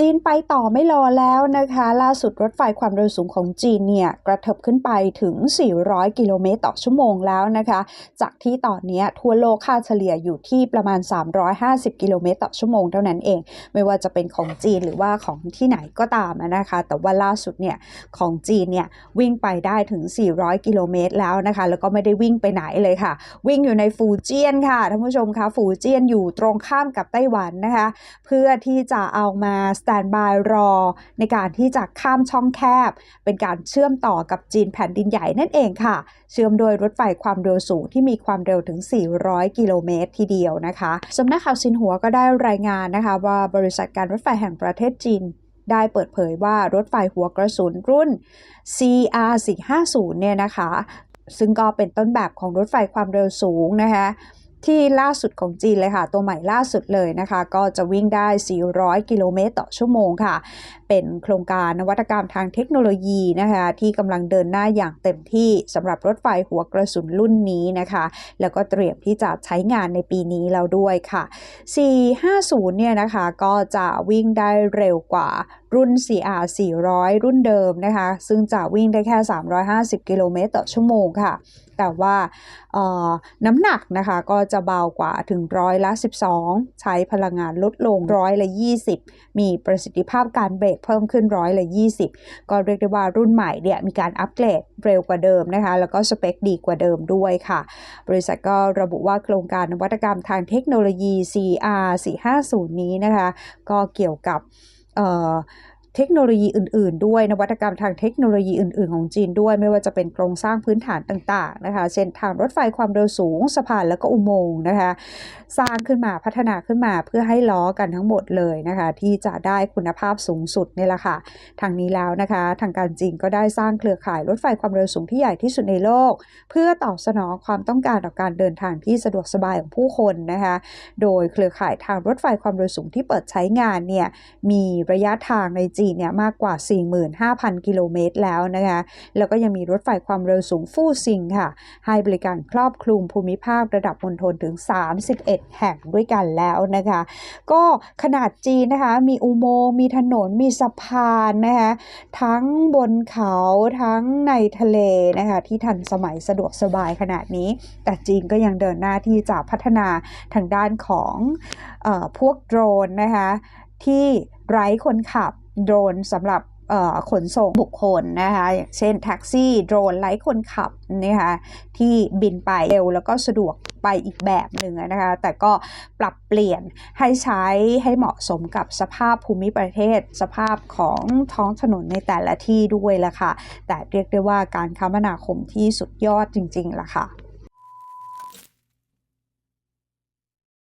จีนไปต่อไม่รอแล้วนะคะ ล่าสุดรถไฟความเร็วสูงของจีนเนี่ย กระเถิบขึ้นไปถึง 400 กิโลเมตรต่อชั่วโมงแล้วนะคะ จากที่ตอนนี้ทั่วโลกค่าเฉลี่ยอยู่ที่ประมาณ 350 กิโลเมตรต่อชั่วโมงเท่านั้นเอง ไม่ว่าจะเป็นของจีนหรือว่าของที่ไหนก็ตามนะคะ แต่ว่าล่าสุดเนี่ยของจีนเนี่ยวิ่งไปได้ถึง 400 กิโลเมตรแล้วนะคะ แล้วก็ไม่ได้วิ่งไปไหนเลยค่ะ วิ่งอยู่ในฟูเจียนค่ะท่านผู้ชมคะฟูเจียนอยู่ตรงข้ามกับไต้หวันนะคะ เพื่อที่จะเอามาสแตนบายรอ ในการที่จะข้ามช่องแคบ เป็นการเชื่อมต่อกับจีนแผ่นดินใหญ่นั่นเองค่ะ เชื่อมโดยรถไฟความเร็วสูงที่มีความเร็วถึง 400 กิโลเมตรทีเดียวนะคะสำนักข่าวซินหัวก็ได้รายงานนะคะ ว่าบริษัทการรถไฟแห่งประเทศจีนได้เปิดเผยว่ารถไฟหัวกระสุนรุ่น CR450 เนี่ยนะคะ ซึ่งก็เป็นต้นแบบของรถไฟความเร็วสูงนะคะ ที่ล่าสุดของจีนเลยค่ะ ตัวใหม่ล่าสุดเลยนะคะ ก็จะวิ่งได้ 400 กิโลเมตรต่อชั่วโมงค่ะ เป็นโครงการนวัตกรรมทางเทคโนโลยีนะคะ ที่กำลังเดินหน้าอย่างเต็มที่สำหรับรถไฟหัวกระสุนรุ่นนี้นะคะ แล้วก็เตรียมที่จะใช้งานในปีนี้แล้วด้วยค่ะ 450 เนี่ยนะคะ ก็จะวิ่งได้เร็วกว่า รุ่น CR 400 รุ่นเดิมนะคะ ซึ่งจะวิ่งได้แค่ 350 กิโลเมตรต่อชั่วโมงค่ะ แต่ว่าน้ำหนักนะคะก็จะเบากว่าถึงร้อยละ 12 ใช้พลังงานลดลงร้อยละ 20 มีประสิทธิภาพการเบรกเพิ่มขึ้นร้อยละ 20 ก็เรียกได้ว่ารุ่นใหม่เนี่ยมีการอัปเกรดเร็วกว่าเดิมนะคะ แล้วก็สเปคดีกว่าเดิมด้วยค่ะ บริษัทก็ระบุว่าโครงการนวัตกรรมทางเทคโนโลยี CR 450 นี้นะคะ ก็เกี่ยวกับ 呃 เทคโนโลยีอื่น ๆ ด้วยนวัตกรรมทางเทคโนโลยีอื่น ๆ ของจีนด้วยไม่ว่าจะเป็นโครงสร้างพื้นฐานต่าง ๆ นะคะ เช่นทางรถไฟความเร็วสูงสะพานแล้วก็อุโมงค์นะคะ สร้างขึ้นมาพัฒนาขึ้นมาเพื่อให้ล้อกันทั้งหมดเลยนะคะ ที่จะได้คุณภาพสูงสุดนี่แหละค่ะทางนี้แล้วนะคะ ทางการจีนก็ได้สร้างเครือข่ายรถไฟความเร็วสูงที่ใหญ่ที่สุดในโลก เพื่อตอบสนองความต้องการต่อการเดินทางที่สะดวกสบายของผู้คนนะคะ โดยเครือข่ายทางรถไฟความเร็วสูงที่เปิดใช้งานเนี่ยมีระยะทางในจีจีนเนี่ยมากกว่า 45,000 กิโลเมตรแล้วนะคะแล้วก็ยังมีรถไฟความเร็วสูงฟู่ซิงค่ะ ให้บริการครอบคลุมภูมิภาคระดับมณฑลถึง 31 แห่งด้วยกันแล้วนะคะ ก็ขนาดจีนนะคะ มีอุโมงค์มีถนนมีสะพานนะคะทั้งบนเขาทั้งในทะเลนะคะที่ทันสมัยสะดวกสบายขนาดนี้ แต่จีนก็ยังเดินหน้าที่จะพัฒนาทางด้านของอพวกโดรนนะคะที่ไร้คนขับ โดรนสำหรับขนส่งบุคคลนะคะอย่างเช่นแท็กซี่โดรนไร้คนขับนะคะที่บินไปเร็วแล้วก็สะดวกไปอีกแบบหนึ่งนะคะแต่ก็ปรับเปลี่ยนให้ใช้ให้เหมาะสมกับสภาพภูมิประเทศ สภาพของท้องถนนในแต่ละที่ด้วยละค่ะ แต่เรียกได้ว่าการคมนาคมที่สุดยอดจริงๆล่ะค่ะ